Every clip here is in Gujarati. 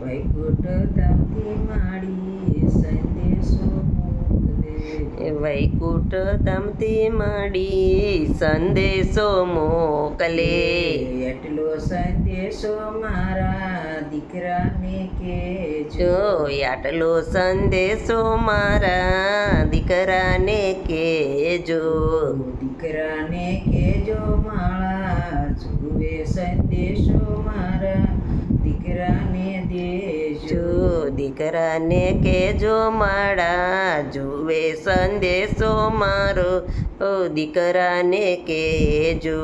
વૈકુંઠ તમતી માંડી સંદેશો મોકલે. એટલો સંદેશો મારા દીકરાને કે જો આટલો સંદેશો મારા દીકરાને કેજો. દીકરાને કેજો માળા, જુએ સંદેશો દીકરાને કેજો માળા જુએ સંદેશો મારો. ઓ દીકરાને કેજો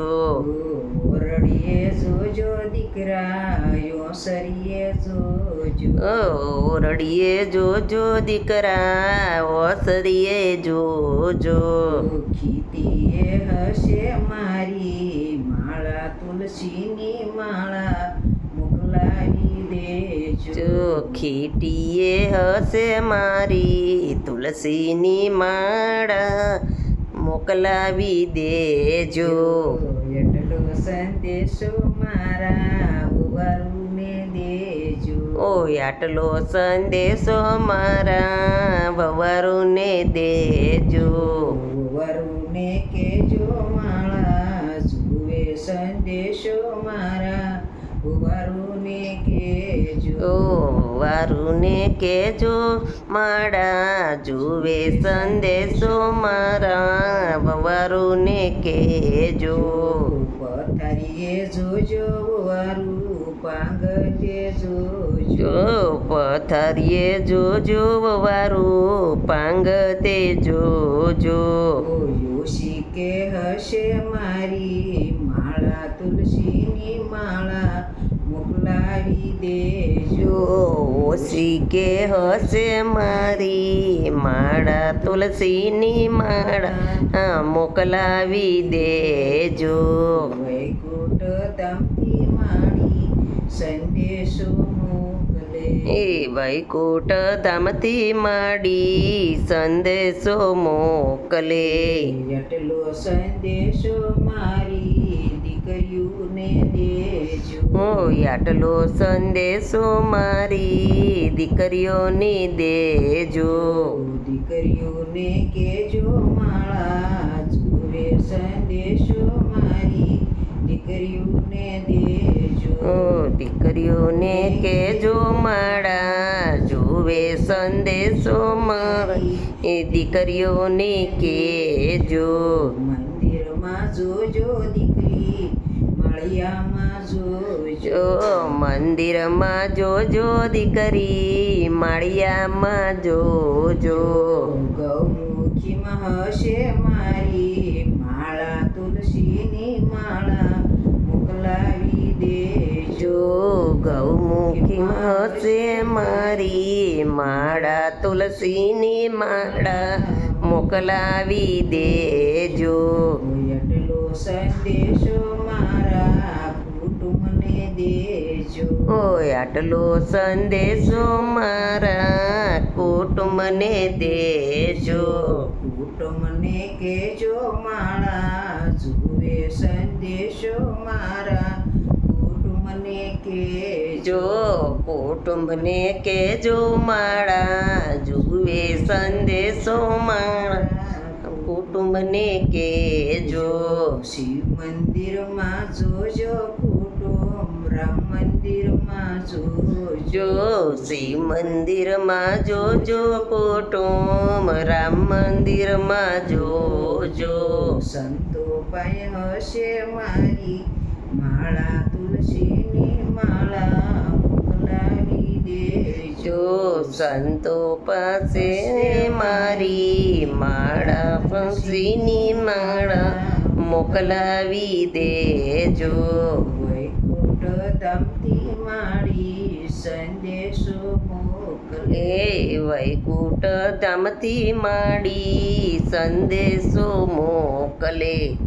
ઓરડીએ જોજો દીકરા યોસરીએ જોજો ઓ રડીએ જોજો દીકરા ઓસરીએ જોજો. ખીતીએ હશે મારી માળા તુલસીની માળા મોકલાવી દેજો જો ખીટીએ હશે મારી તુલસીની માળા. મોકલાવી દેજો. એટલો સંદેશો મારા ઉવારુને દેજો. ઓ આટલો સંદેશો મારા વવરુને દેજો. વરુને કેજો માળા સુવે સંદેશો મારા વરુને ઓ વારુને કેજો. માડા જુએ સંદેશો મારા. વવારુને કેજો. પથારીએ જોજો જો પથારીએ જોજો વવારું પાંગતે જોજો. યોશી કે હશે મારી માળા તુલસીની માળા મોકલાવી દેજો. ઓશી કે હશે મારી માળા તુલસીની માળા મોકલાવી દેજો. વૈકુંઠ ધામથી માડી સંદેશો મોકલે. એ વૈકુંઠ ધામથી માંડી સંદેશો મોકલે. એટલો સંદેશો મારી દીકરીઓને દેજો. ઓ આટલો સંદેશો મારી દીકરીઓને દેજો. દીકરીઓને કેજો માળા સંદેશો મારી દીકરીઓને દેજો દીકરીઓને કેજો માળા જુએ સંદેશો મારી એ દીકરીઓને કેજો મંદિરમાં જોજો દીકરી માળિયામાં જોજો. જો મંદિરમાં જોજો દીકરી માળિયામાં જોજો. ગૌમુખીમાં હશે મારી માળા તુલસીની માળા મોકલાવી દેજો જો ગૌમુખીમાં હશે મારી માળા તુલસીની માળા મોકલાવી દેજો. સંદેશો મારા કુટુંબને દેજો. ઓય આટલો સંદેશો મારા કુટુંબને દેજો. કુટુંબને કેજો માળા જુએ સંદેશો મારા. કુટુંબને કેજો જો કુટુંબને કેજો માળા જુએ સંદેશો માળા. કુટુંબને કેજો શિવ મંદિરમાં જોજો કુટુંબ રામ મંદિરમાં જોજો. જો શિવ મંદિરમાં જોજો કુટુંબ રામ મંદિરમાં જોજો. સંતો પાસે હશે મારી માળા તુલસીની માળા મોકલાવી દેજો જો સંતો પાસે મારી માળા પંક્ષીની માળા મોકલાવી દેજો. વૈકુંઠ ધામથી માડી સંદેશો મોકલે. એ વૈકુંઠ માડી સંદેશો મોકલે.